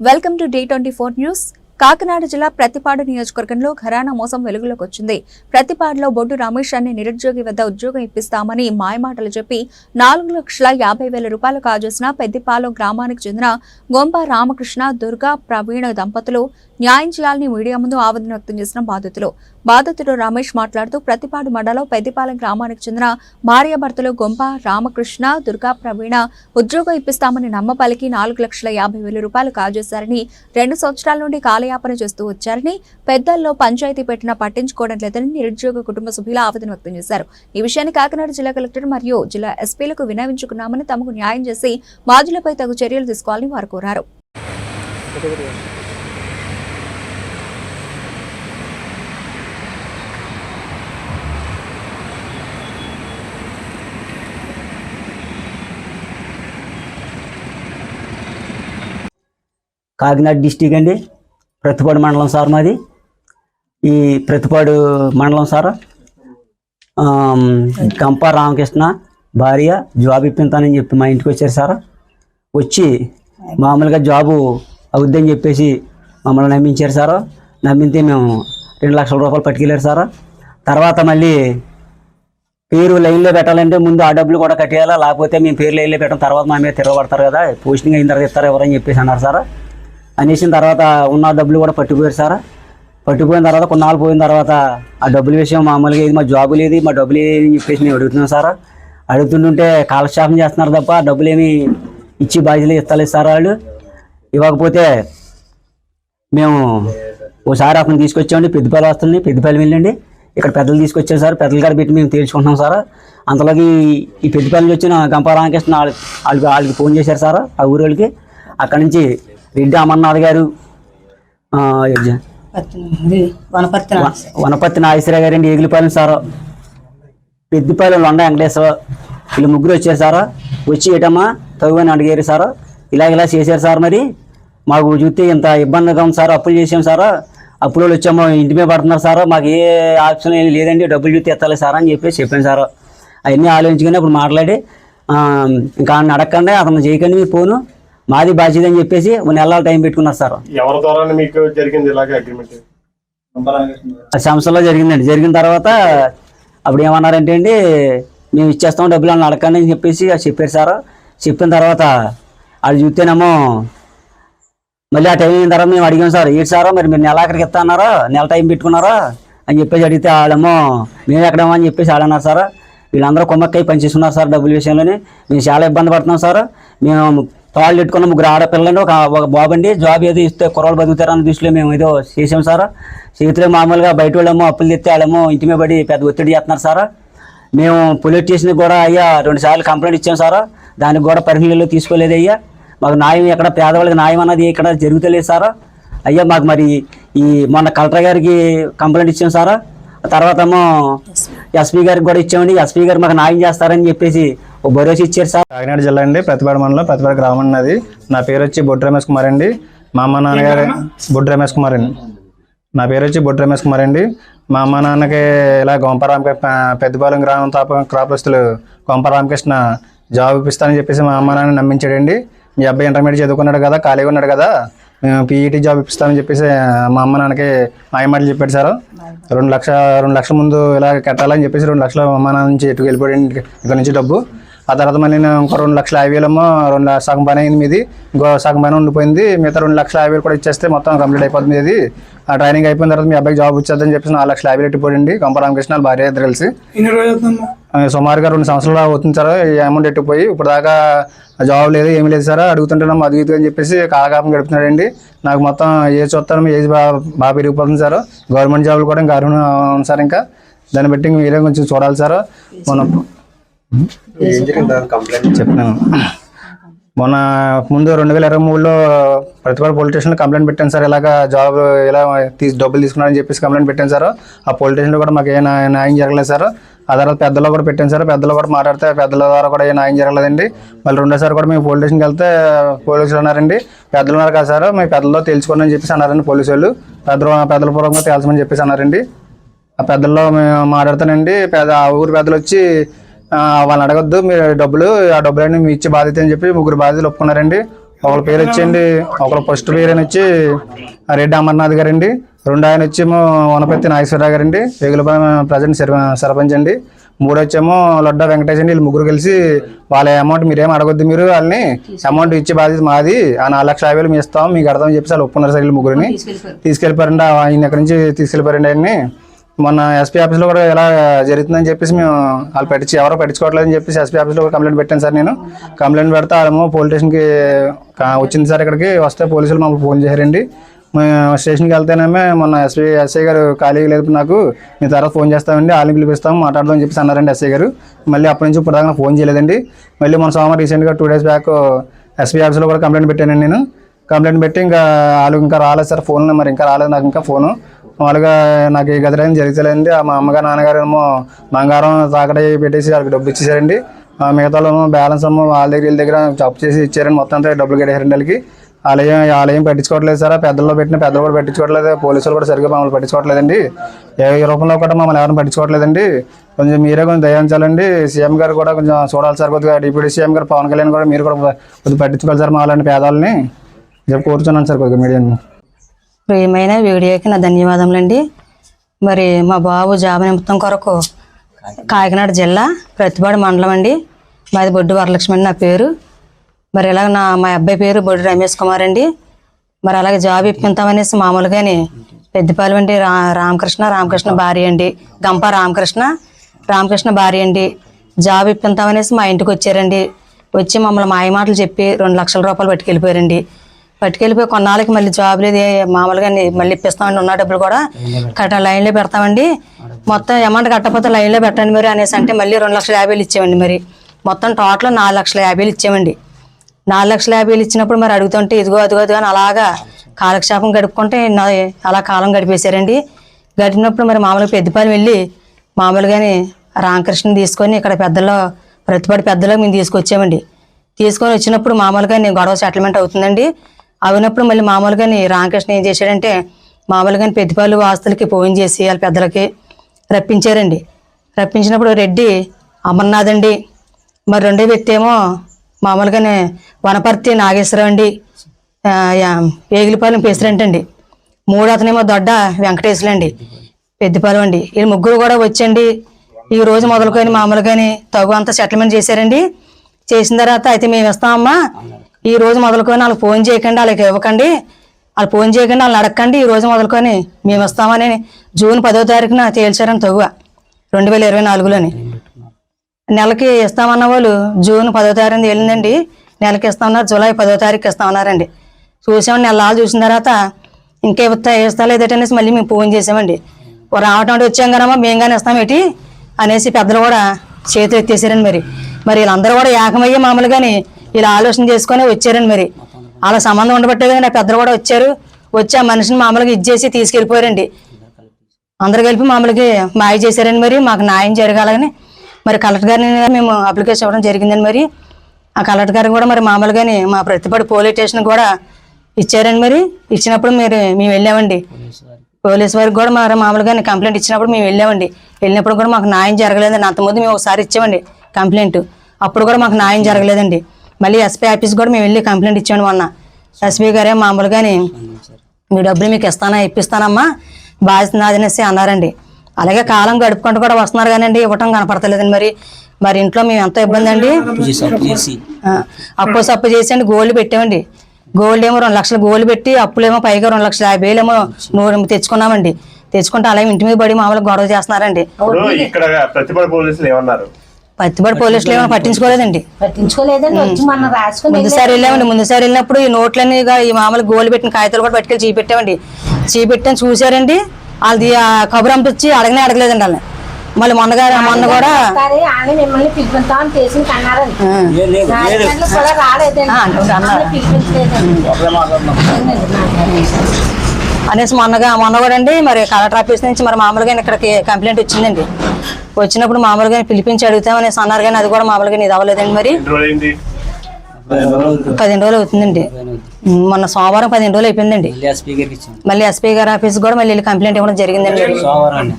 welcome to day twenty four news Kakinada జిల్లా ప్రతిపాడు నియోజకవర్గంలో ఘరానా మోసం వెలుగులోకి వచ్చింది. ప్రతిపాడులో బొడ్డు రమేష్ అనే నిరుద్యోగి వద్ద ఉద్యోగం ఇప్పిస్తామని మాయమాటలు చెప్పి నాలుగు లక్షల యాభై వేల రూపాయలు కాజేసిన పెద్దిపాలెం గ్రామానికి చెందిన గొంప రామకృష్ణ దుర్గా ప్రవీణ దంపతులు న్యాయం చేయాలని మీడియా ముందు ఆవేదన వ్యక్తం చేసిన బాధితులు. బాధితుడు రమేష్ మాట్లాడుతూ ప్రతిపాడు మండలం పెద్దిపాలెం గ్రామానికి చెందిన భార్యాభర్తలు గొంప రామకృష్ణ దుర్గా ప్రవీణ ఉద్యోగం ఇప్పిస్తామని నమ్మపలికి నాలుగు లక్షల యాభై వేల రూపాయలు కాజేశారని రెండు సంవత్సరాల నుండి కాలయాపన చేస్తూ వచ్చారని పెద్దల్లో పంచాయతీ పెట్టినా పట్టించుకోవడం లేదని నిరుద్యోగ కుటుంబ సభ్యులు ఆవేదన వ్యక్తం చేశారు. ఈ విషయాన్ని కాకినాడ జిల్లా కలెక్టర్ మరియు జిల్లా ఎస్పీలకు వినవించుకున్నామని తమకు న్యాయం చేసి బాధ్యులపై తగు చర్యలు తీసుకోవాలని వారు కోరారు. కాకినాడ డిస్టిక్ అండి. ప్రతిపాడు మండలం సార్ మాది. ఈ ప్రతిపాడు మండలం సార్ కంప రామకృష్ణ భార్య జాబ్ ఇప్పింతానని చెప్పి మా ఇంటికి వచ్చారు సార్. వచ్చి మామూలుగా జాబు అవుద్దని చెప్పేసి మమ్మల్ని నమ్మించారు సార్. నమ్మితే మేము రెండు లక్షల రూపాయలు పట్టుకెళ్ళారు సార్. తర్వాత మళ్ళీ పేరు లైన్లో పెట్టాలంటే ముందు ఆ డబ్బులు కూడా కట్టేయాలా? లేకపోతే మేము పేరు లైన్లో పెట్టడం తర్వాత మా మీద తిరగబడతారు కదా? పోస్టింగ్ అయిన తర్వాత ఇస్తారు ఎవరని చెప్పేసి అన్నారు సార్. అనేసిన తర్వాత ఉన్న డబ్బులు కూడా పట్టుకుపోయారు సార్. పట్టుకుపోయిన తర్వాత కొన్నాళ్ళు పోయిన తర్వాత ఆ డబ్బుల విషయం మామూలుగా ఇది మా జాబు లేదు మా డబ్బులు ఏది అని చెప్పేసి మేము అడుగుతున్నాం సార్. అడుగుతుంటుంటే కాలక్షేపం చేస్తున్నారు తప్ప డబ్బులు ఏమి ఇచ్చి బాధ్యతలు ఇస్తలేదు సార్ వాళ్ళు. ఇవ్వకపోతే మేము ఓసారి అతను తీసుకొచ్చామండి పెద్దపల్లి వస్తుంది పెద్దపల్లి వెళ్ళండి. ఇక్కడ పెద్దలు తీసుకొచ్చారు సార్ పెద్దల గారు పెట్టి మేము తేల్చుకుంటున్నాం సార్. అంతలోకి ఈ పెద్దపల్లి నుంచి వచ్చిన గంప రామకృష్ణ వాళ్ళకి వాళ్ళకి వాళ్ళకి ఫోన్ చేశారు సార్ ఆ ఊరి వాళ్ళకి అక్కడి నుంచి రెడ్డి అమర్నాథ్ గారు వనపర్తి నాగేశ్వరరావు గారు అండి ఏగిలిపాలెం సార్. పెద్దపాలెం లొండ వెంకటేశ్వర వీళ్ళు ముగ్గురు వచ్చారు సార్. వచ్చి ఏటమ్మా తగు అని అడిగారు సార్. ఇలా ఇలా చేశారు సార్ మరి. మాకు చూస్తే ఇంత ఇబ్బందిగా ఉంది సార్. అప్పులు చేసాం సార్. అప్పులు వాళ్ళు వచ్చాము ఇంటి మీద పడుతున్నారు సార్. మాకు ఏ ఆప్షన్ ఏం లేదండి. డబ్బులు చూస్తే ఎత్తాలి సార్ అని చెప్పేసి చెప్పాను సార్. అవన్నీ ఆలోచించుకొని అప్పుడు మాట్లాడి ఇంకా ఆయన అడగకండి అతను చేయకండి మీరు ఫోను మాది బాధ్యత అని చెప్పేసి నెలల టైం పెట్టుకున్నారు సార్. ఎవరి ద్వారా మీకు జరిగింది ఇలాగే అగ్రిమెంట్ సంస్థలో జరిగిందండి. జరిగిన తర్వాత అప్పుడు ఏమన్నారంటే అండి మేము ఇచ్చేస్తాం డబ్బులు అని అడగండి అని చెప్పేసి అది చెప్పారు సార్. చెప్పిన తర్వాత అది చూస్తేనేమో మళ్ళీ ఆ టైం అయిన తర్వాత మేము అడిగాం సార్ ఏంటి సార్ మరి మీరు నెల అక్కడికి ఇస్తా అన్నారా? నెల టైం పెట్టుకున్నారా? అని చెప్పేసి అడిగితే వాళ్ళేమో మేము ఎక్కడేమో అని చెప్పేసి అన్నారు సార్. వీళ్ళందరూ కొమ్మక్కై పనిచేస్తున్నారు సార్ డబ్బుల విషయంలోనే. మేము చాలా ఇబ్బంది పడుతున్నాం సార్. మేము తాళ్ళు పెట్టుకున్న ముగ్గురు ఆడపిల్లండి ఒక ఒక బాబు అండి జాబ్ ఏదో ఇస్తే కుర్రలు బతుకుతారన్న దృష్టిలో మేము ఏదో చేసాం సార్. చేతిలో మామూలుగా బయట వాళ్ళేమో అప్పులు తెస్తే వాళ్ళేమో ఇంటి మీద పడి పెద్ద ఒత్తిడి చేస్తున్నారు సార్. మేము పోలీస్ స్టేషన్కి కూడా అయ్యా రెండు సార్లు కంప్లైంట్ ఇచ్చాం సార్. దానికి కూడా పరిశీలనలో తీసుకోలేదు అయ్యా. మాకు న్యాయం ఎక్కడ పేదవాళ్ళకి న్యాయం అన్నది ఇక్కడ జరుగుతలేదు సార్. అయ్యా మాకు మరి ఈ మొన్న కలెక్టర్ గారికి కంప్లైంట్ ఇచ్చాం సార్. తర్వాత ఏమో ఎస్పీ గారికి కూడా ఇచ్చామండి. ఎస్పీ గారు మాకు న్యాయం చేస్తారని చెప్పేసి ఓ భరోసా ఇచ్చారు సార్. కాకినాడ జిల్లా అండి ప్రతిపాడు మండలం ప్రతిపాడు గ్రామం అన్నది. నా పేరు వచ్చి బొడ్డు రమేష్ కుమార్ అండి. మా అమ్మ నాన్నగారు బొడ్డు రమేష్ కుమార్ అండి. నా పేరు వచ్చి బొడ్డు రమేష్ కుమార్ అండి. మా అమ్మ నాన్నకి ఇలా గొంపరామ పెద్దపాలెం గ్రామం తాప క్రాపస్తులు గొంప రామకృష్ణ జాబ్ ఇప్పిస్తానని చెప్పేసి మా అమ్మ నాన్న నమ్మించాడండి. మీ అబ్బాయి ఇంటర్మీడియట్ చదువుకున్నాడు కదా ఖాళీగా ఉన్నాడు కదా పీఈటీ జాబ్ ఇప్పిస్తామని చెప్పేసి మా అమ్మ నాన్నకి మాయమాటలు చెప్పాడు సార్. రెండు లక్ష రెండు లక్షల ముందు ఇలా కట్టాలని చెప్పేసి రెండు లక్షలు మా అమ్మ నాన్న నుంచి ఎటు వెళ్ళిపోయాడు ఇక్కడ నుంచి డబ్బు. ఆ తర్వాత మళ్ళీ నేను ఇంకో రెండు లక్షల యాభై వేలమ్మో రెండు సగం పని అయింది మీది. ఇంకో సగం పని ఉండిపోయింది. మిగతా రెండు లక్షల యాభై కూడా ఇచ్చేస్తే మొత్తం కంప్లీట్ అయిపోతుంది ఇది ఆ ట్రైనింగ్ అయిపోయిన తర్వాత మీ అబ్బాయికి జాబ్ వచ్చేద్దని చెప్పేసి నాలుగు లక్షల యాభై ఎట్టిపోయింది గంపరామకృష్ణ వాళ్ళ భార్య ఇద్దరు కలిసి. సుమారుగా రెండు సంవత్సరాలు అవుతుంది సార్ ఈ అమౌంట్ ఎట్టిపోయి ఇప్పుడు దాకా జాబ్ లేదు ఏమీ లేదు సార్. అడుగుతుంటున్నాం అది ఇది అని చెప్పేసి కాలకాపం గడుపుతున్నాడండి. నాకు మొత్తం ఏ చూస్తాను ఏజ్ బాగా బాగా పెరిగిపోతుంది సార్. గవర్నమెంట్ జాబ్లు కూడా ఇంకా అర్హులు ఉంది సార్ ఇంకా. దాన్ని బట్టి మీరే కొంచెం చూడాలి సార్. మనం చెప్తున్నాను మొన్న ముందు రెండు వేల ఇరవై మూడులో ప్రతిపాడు పోలీస్ స్టేషన్లో కంప్లైంట్ పెట్టాను సార్. ఇలాగ జాబ్ ఇలా తీసి డబ్బులు తీసుకున్నారని చెప్పేసి కంప్లైంట్ పెట్టాను సార్. ఆ పోలీస్ స్టేషన్లో కూడా మాకు ఏ న్యాయం జరగలేదు సార్. ఆ తర్వాత పెద్దలో కూడా పెట్టాను సార్. పెద్దలో కూడా మాట్లాడితే పెద్దల ద్వారా కూడా ఏ న్యాయం జరగలేదండి. మళ్ళీ రెండోసారి కూడా మేము పోలీస్ స్టేషన్కి వెళ్తే పోలీసులు అన్నారండి పెద్దలు ఉన్నారు కదా సార్ మీ పెద్దలో తెలుసుకోండి అని చెప్పేసి అన్నారండి పోలీసు వాళ్ళు. పెద్దలు పెద్దల పూర్వకంగా తేల్చమని చెప్పేసి అన్నారండి. ఆ పెద్దల్లో మేము మాట్లాడతానండి. పెద్ద ఆ ఊరు పెద్దలు వచ్చి వాళ్ళని అడగొద్దు మీరు డబ్బులు ఆ డబ్బులన్నీ మీ ఇచ్చే బాధ్యత అని చెప్పి ముగ్గురు బాధ్యతలు ఒప్పుకున్నారండి. ఒకళ్ళ పేరు వచ్చండి ఒకళ్ళ ఫస్ట్ పేరు అని వచ్చి రెడ్డి అమర్నాథ్ గారండి. రెండు ఆయన వచ్చేమో వనపర్తి నాగేశ్వరరావు గారండి. వేగులపాలెం ప్రజెంట్ సర్పంచ్ అండి. మూడు వచ్చేమో లొడ్డ వెంకటేష్ అండి. వీళ్ళు ముగ్గురు కలిసి వాళ్ళ అమౌంట్ మీరేం అడగొద్దు మీరు వాళ్ళని అమౌంట్ ఇచ్చే బాధ్యత మాది. ఆ నాలుగు లక్షల యాభై వేలు మీ ఇస్తాం మీకు అర్థం చెప్పి వాళ్ళు ఒప్పుకున్నారు సార్ వీళ్ళు ముగ్గురిని. తీసుకెళ్ళిపోయారండి ఆయన ఎక్కడి నుంచి తీసుకెళ్ళిపోయారండి ఆయన్ని. మొన్న ఎస్పీ ఆఫీస్లో కూడా ఎలా జరుగుతుందని చెప్పేసి మేము వాళ్ళు పెట్టించి ఎవరో పెట్టించుకోవట్లేదని చెప్పేసి ఎస్పీ ఆఫీస్లో కూడా కంప్లైంట్ పెట్టాను సార్ నేను. కంప్లైంట్ పెడితే వాళ్ళేమో పోలీస్ స్టేషన్కి వచ్చింది సార్ ఇక్కడికి. వస్తే పోలీసులు మమ్మల్ని ఫోన్ చేశారండి. మేము స్టేషన్కి వెళ్తేనేమే మొన్న ఎస్పీ ఎస్ఐ గారు ఖాళీ లేదు నాకు. మీ తర్వాత ఫోన్ చేస్తామండి వాళ్ళని పిలిపిస్తాం మాట్లాడదాం అని చెప్పేసి అన్నారండి ఎస్ఐ గారు. మళ్ళీ అప్పటి నుంచి ఇప్పుడు ఫోన్ చేయలేదండి. మళ్ళీ మన సోమవారం రీసెంట్గా టూ డేస్ బ్యాక్ ఎస్పీ ఆఫీస్లో కూడా కంప్లైంట్ పెట్టానండి నేను. కంప్లైంట్ పెట్టి ఇంకా వాళ్ళు ఇంకా రాలేదు సార్ ఫోన్ నెంబర్ ఇంకా రాలేదు నాకు ఇంకా ఫోను మామూలుగా నాకు ఈ గదిలేం జరుగుతలేదండి. మా అమ్మగారు నాన్నగారు ఏమో బంగారం తాకడ పెట్టేసి వాళ్ళకి డబ్బులు ఇచ్చేసారండి. మిగతాలో మిగతా బ్యాలెన్స్ అమ్మ వాళ్ళ దగ్గర వీళ్ళ దగ్గర చప్పు చేసి ఇచ్చారండి మొత్తం అంతా డబ్బులు కట్టేసారండి వాళ్ళకి. ఆలయం ఆలయం పట్టించుకోవట్లేదు సార్. పెద్దల్లో పెట్టిన పెద్దలు కూడా పట్టించుకోవట్లేదు. పోలీసులు కూడా సరిగ్గా మమ్మల్ని పట్టించుకోవట్లేదండి. ఏ రూపంలో కూడా మమ్మల్ని ఎవరిని పట్టించుకోవట్లేదండి. కొంచెం మీరే కొంచెం దయించాలండి సీఎం గారు కూడా కొంచెం చూడాలి సార్. కొద్దిగా డిప్యూటీ సీఎం గారు పవన్ కళ్యాణ్ కూడా మీరు కూడా కొద్దిగా పట్టించుకోవాలి సార్ మా అలాంటి పేదాలని చెప్పి కోరుతున్నాను సార్ కొద్దిగా మీడియాని. ప్రియమైన వీడియోకి నా ధన్యవాదములండి. మరి మా బాబు జాబ్ నిమిత్తం కొరకు కాకినాడ జిల్లా ప్రతిపాడు మండలం అండి. మాది బొడ్డు వరలక్ష్మి అండి నా పేరు. మరి ఇలాగ నా మా అబ్బాయి పేరు బొడ్డు రమేష్ కుమార్ అండి. మరి అలాగే జాబ్ ఇప్పింతామనేసి మామూలుగానే పెద్దపాలెం అండి రా రామకృష్ణ రామకృష్ణ భార్య అండి. గంప రామకృష్ణ రామకృష్ణ భార్య అండి. జాబ్ ఇప్పింతామనేసి మా ఇంటికి వచ్చారండి. వచ్చి మమ్మల్ని మాయమాటలు చెప్పి రెండు లక్షల రూపాయలు పట్టుకెళ్ళిపోయారండి. పట్టుకెళ్ళిపోయి కొన్నాళ్ళకి మళ్ళీ జాబ్ లేదు మామూలుగా మళ్ళీ ఇప్పిస్తామండి. ఉన్న డబ్బులు కూడా కట్ట లైన్లో పెడతామండి. మొత్తం అమౌంట్ కట్టకపోతే లైన్లో పెట్టండి మరి అనేసి అంటే మళ్ళీ రెండు లక్షల యాభై వేలు ఇచ్చామండి మరి. మొత్తం టోటల్ నాలుగు లక్షల యాభైలు ఇచ్చామండి నాలుగు లక్షల యాభై వేలు ఇచ్చినప్పుడు మరి అడుగుతుంటే ఇదిగో అదిగో అదిగో అని అలాగా కాలక్షేపం గడుపుకుంటే నా- అలా కాలం గడిపేశారండి. గడిపినప్పుడు మరి మామూలుగా పెద్దపాలెం వెళ్ళి మామూలుగానే రామకృష్ణ తీసుకొని ఇక్కడ పెద్దలో ప్రతిపాటి పెద్దలో మేము తీసుకొచ్చామండి. తీసుకొని వచ్చినప్పుడు మామూలుగా నేను గొడవ సెటిల్మెంట్ అవుతుందండి. అయినప్పుడు మళ్ళీ మామూలుగాని రామకృష్ణ ఏం చేశాడంటే మామూలుగాని పెద్దపాలు ఆస్తులకి ఫోన్ చేసి వాళ్ళ పెద్దలకి రప్పించారండి. రప్పించినప్పుడు రెడ్డి అమర్నాథ్ అండి మరి రెండో వ్యక్తి ఏమో మామూలుగానే వనపర్తి నాగేశ్వరం అండి ఏగిలిపాలెం ప్రెసిడెంట్ అండి. మూడో అతనేమో దొడ్డ వెంకటేశ్వర అండి పెద్దపాలెం అండి. ఈ ముగ్గురు కూడా వచ్చండి. ఈ రోజు మొదలుకొని మామూలుగాని తగు అంతా సెటిల్మెంట్ చేశారండి. చేసిన తర్వాత అయితే మేము ఇస్తామమ్మా. ఈ రోజు మొదలుకొని వాళ్ళకి ఫోన్ చేయకండి వాళ్ళకి ఇవ్వకండి. వాళ్ళు ఫోన్ చేయకండి వాళ్ళని అడగండి ఈ రోజు మొదలుకొని మేము ఇస్తామని జూన్ పదో తారీఖున తేల్చారని తగువ రెండు వేల ఇరవై నాలుగులోని. నెలకి ఇస్తామన్న వాళ్ళు జూన్ పదో తారీఖు వెళ్ళిందండి. నెలకి ఇస్తామన్నారు జూలై పదో తారీఖు ఇస్తామన్నారండి. చూసామండి నెలలు చూసిన తర్వాత ఇంకా ఇస్తా ఇస్తా లేదట అనేసి మళ్ళీ మేము ఫోన్ చేసామండి. రావటం అంటే వచ్చాం కదమ్మా మేము కానీ ఇస్తాం ఏంటి? అనేసి పెద్దలు కూడా చేతులు ఎత్తేసారండి మరి. మరి వీళ్ళందరూ కూడా ఏకమయ్యే మామూలుగాని ఇలా ఆలోచన చేసుకొని వచ్చారండి మరి. అలా సంబంధం ఉండబట్టే కదా నా పెద్దలు కూడా వచ్చారు. వచ్చి ఆ మనిషిని మామూలుగా ఇచ్చేసి తీసుకెళ్ళిపోయారండి. అందరు కలిపి మామూలుగా మాయ చేశారండి మరి. మాకు న్యాయం జరగాలని మరి కలెక్టర్ గారిని మేము అప్లికేషన్ ఇవ్వడం జరిగిందండి మరి. ఆ కలెక్టర్ గారు కూడా మరి మామూలుగానే మా ప్రతిపడి పోలీస్ స్టేషన్ కూడా ఇచ్చారండి మరి. ఇచ్చినప్పుడు మీరు మేము వెళ్ళామండి. పోలీస్ వారికి కూడా మరి మామూలుగానే కంప్లైంట్ ఇచ్చినప్పుడు మేము వెళ్ళామండి. వెళ్ళినప్పుడు కూడా మాకు న్యాయం జరగలేదండి. అంతకుముందు మేము ఒకసారి ఇచ్చామండి కంప్లైంట్. అప్పుడు కూడా మాకు న్యాయం జరగలేదండి. మళ్ళీ ఎస్పీ ఆఫీస్ కూడా మేము వెళ్ళి కంప్లైంట్ ఇచ్చాను మొన్న. ఎస్పీ గారే మామూలుగానే మీ డబ్బులు మీకు ఇస్తానా ఇప్పిస్తానమ్మా. బాధ్యత నాదనేసి అన్నారండి. అలాగే కాలం గడుపుకుంటూ కూడా వస్తున్నారు కానండి ఇవ్వటం కనపడతలేదండి మరి. మరి ఇంట్లో మేము ఎంతో ఇబ్బంది అండి. అప్పు సప్పు చేసి అండి గోల్డ్ పెట్టామండి. గోల్డ్ ఏమో రెండు లక్షలు గోల్డ్ పెట్టి అప్పులేమో పైగా రెండు లక్షల యాభై వేలు ఏమో నూరు తెచ్చుకున్నామండి. తెచ్చుకుంటే అలాగే ఇంటి మీద పడి మామూలుగా గొడవ చేస్తున్నారండి. ఇక్కడ పోలీసులు ఏమన్నారు? పత్తిపడి పోలీసులు ఏమో పట్టించుకోలేదండి. పట్టించుకోలేదండి. వచ్చి మొన్న రాసుకుని ముందుసారి వెళ్ళామండి ముందుసారి వెళ్ళినప్పుడు ఈ నోట్లన్నీ ఇక ఈ మామూలు గోలు పెట్టిన కాగితాలు కూడా పట్టుకెళ్ళి చూపెట్టామండి. చూపెట్టాను చూశారండి. వాళ్ళది ఆ కబురు అంపించి అడగనే అడగలేదండి వాళ్ళని. మళ్ళీ మొన్నగారు మొన్న కూడా అనేసి మొన్నగా మొన్న కూడా అండి మరి కలెక్టర్ ఆఫీస్ నుంచి మరి మామూలుగా ఇక్కడికి కంప్లైంట్ వచ్చిందండి. వచ్చినప్పుడు మామూలుగా పిలిపించి అడుగుతామనేసి అన్నారు కానీ అది కూడా మామూలుగా ఇది అవ్వలేదండి మరి. పదిహేను రోజులు అవుతుందండి. మొన్న సోమవారం పదిహేను రోజులు అయిపోయిందండి. మళ్ళీ ఎస్పీ గారి ఆఫీస్ కూడా మళ్ళీ వెళ్ళి కంప్లైంట్ ఇవ్వడం జరిగిందండి. సోమవారం